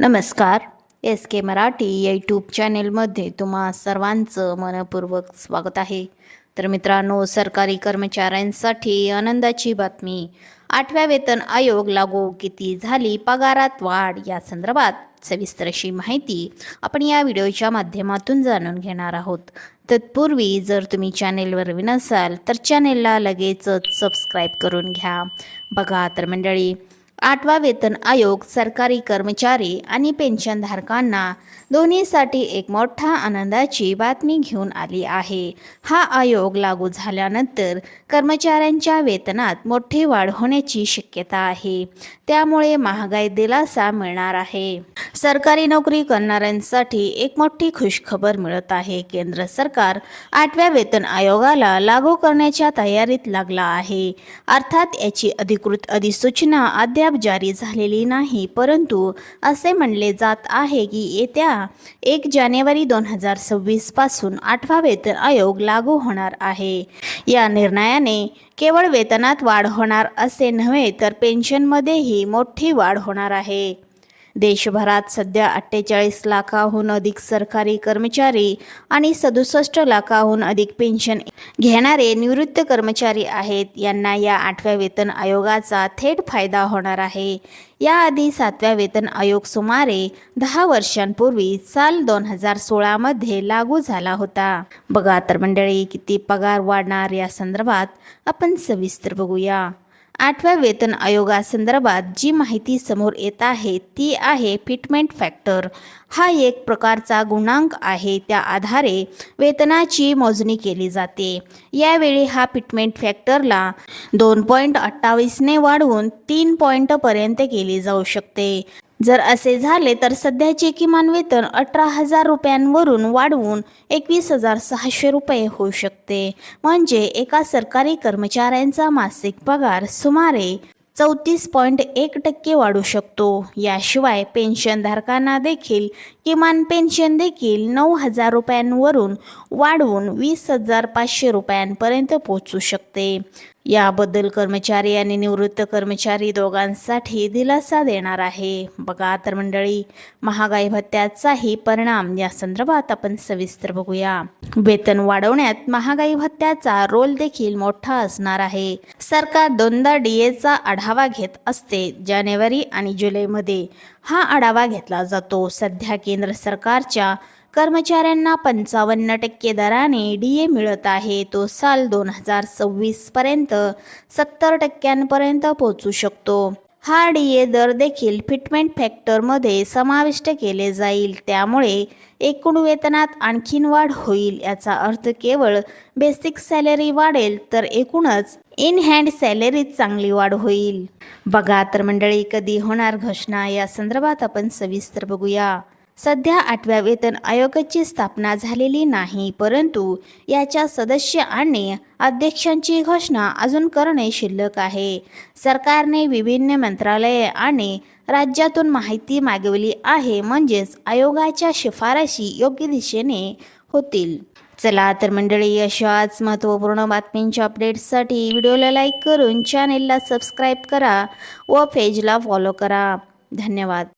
नमस्कार. S K Marathi YouTube चॅनेलमध्ये तुम्हा सर्वांचं मनपूर्वक स्वागत आहे. तर मित्रांनो सरकारी कर्मचाऱ्यांसाठी आनंदाची बातमी. आठव्या वेतन आयोग लागू किती झाली? पगारात वाढ. या संदर्भात सविस्तर अशी माहिती आपण या व्हिडिओच्या माध्यमातून जाणून घेणार आहोत. तत्पूर्वी जर तुम्ही चॅनेलवर नवीन असाल तर चॅनेलला लगेचच सबस्क्राईब करून घ्या. बघा तर मंडळी आठवा वेतन आयोग सरकारी कर्मचारी आणि पेन्शनधारकांना दोन्हीसाठी एक मोठा आनंदाची बातमी घेऊन आली आहे. हा आयोग लागू झाल्यानंतर कर्मचाऱ्यांच्या वेतनात मोठी वाढ होण्याची शक्यता आहे. त्यामुळे महागाई दिलासा मिळणार आहे. सरकारी नोकरी करणाऱ्यांसाठी एक मोठी खुशखबर मिळत आहे. केंद्र सरकार आठव्या वेतन आयोगाला लागू करण्याच्या तयारीत लागला आहे. अर्थात याची अधिकृत अधिसूचना अद्याप जारी झालेली नाही परंतु असे म्हणले जात आहे की येत्या एक जानेवारी दोन हजार सव्वीसपासून आठवा वेतन आयोग लागू होणार आहे. या निर्णयाने केवळ वेतनात वाढ होणार असे नव्हे तर पेन्शनमध्येही मोठी वाढ होणार आहे. देशभरात सध्या अठ्ठेचाळीस लाखाहून अधिक सरकारी कर्मचारी आणि सदुसष्ट लाखाहून अधिक पेन्शन घेणारे निवृत्त कर्मचारी आहेत. यांना या आठव्या वेतन आयोगाचा थेट फायदा होणार आहे. याआधी सातव्या वेतन आयोग सुमारे दहा वर्षांपूर्वी साल दोन हजार सोळामध्ये लागू झाला होता. बघा तर मंडळी किती पगार वाढणार या संदर्भात आपण सविस्तर बघूया. आठव्या वेतन आयोगासंदर्भात जी माहिती समोर येत आहे ती आहे फिटमेंट फॅक्टर. हा एक प्रकारचा गुणांक आहे त्या आधारे वेतनाची मोजणी केली जाते. यावेळी हा फिटमेंट फॅक्टरला दोन पॉईंट अठ्ठावीसने वाढवून तीन पॉईंटपर्यंत केली जाऊ शकते. जर असे झाले तर सध्याचे किमान वेतन अठरा हजार रुपयांवरून वाढवून एकवीस हजार सहाशे रुपये होऊ शकते. म्हणजे एका सरकारी कर्मचाऱ्यांचा मासिक पगार सुमारे चौतीस पॉईंट एक टक्के वाढू शकतो. याशिवाय पेन्शनधारकांना देखील किमान पेन्शन देखील नऊ हजार रुपयांवरून वाढवून वीस हजार पाचशे रुपयांपर्यंत पोहोचू शकते. याबद्दल कर्मचारी आणि निवृत्त कर्मचारी दोघांसाठी दिलासा देणार आहे. बघा तर मंडळी महागाई भत्त्याचाही परिणाम या संदर्भात आपण सविस्तर बघूया. वेतन वाढवण्यात महागाई भत्त्याचा रोल देखील मोठा असणार आहे. सरकार दोनदा डीएचा आढावा घेत असते. जानेवारी आणि जुलैमध्ये हा आढावा घेतला जातो. सध्या केंद्र सरकारच्या कर्मचाऱ्यांना पंचावन्न टक्के दराने डी ए मिळत आहे. तो साल दोन हजार सव्वीसपर्यंत सत्तर टक्क्यांपर्यंत पोहोचू शकतो. हा डी ए दर देखील फिटमेंट फॅक्टरमध्ये समाविष्ट केले जाईल. त्यामुळे एकूण वेतनात आणखीन वाढ होईल याचा अर्थ केवळ बेसिक सॅलरी वाढेल तर एकूणच इन हँड सॅलरीत चांगली वाढ होईल. बघा तर मंडळी कधी होणार घोषणा? या संदर्भात आपण सविस्तर बघूया. सध्या आठव्या वेतन आयोगाची स्थापना झालेली नाही परंतु याच्या सदस्य आणि अध्यक्षांची घोषणा अजून करणे शिल्लक आहे. सरकारने विभिन्न मंत्रालये आणि राज्यातून माहिती मागवली आहे म्हणजेच आयोगाच्या शिफारशी योग्य दिशेने होतील. चला तर मंडळी अशाच महत्त्वपूर्ण बातमींच्या अपडेट्ससाठी व्हिडिओला लाईक करून चॅनेलला सबस्क्राईब करा व पेजला फॉलो करा. धन्यवाद.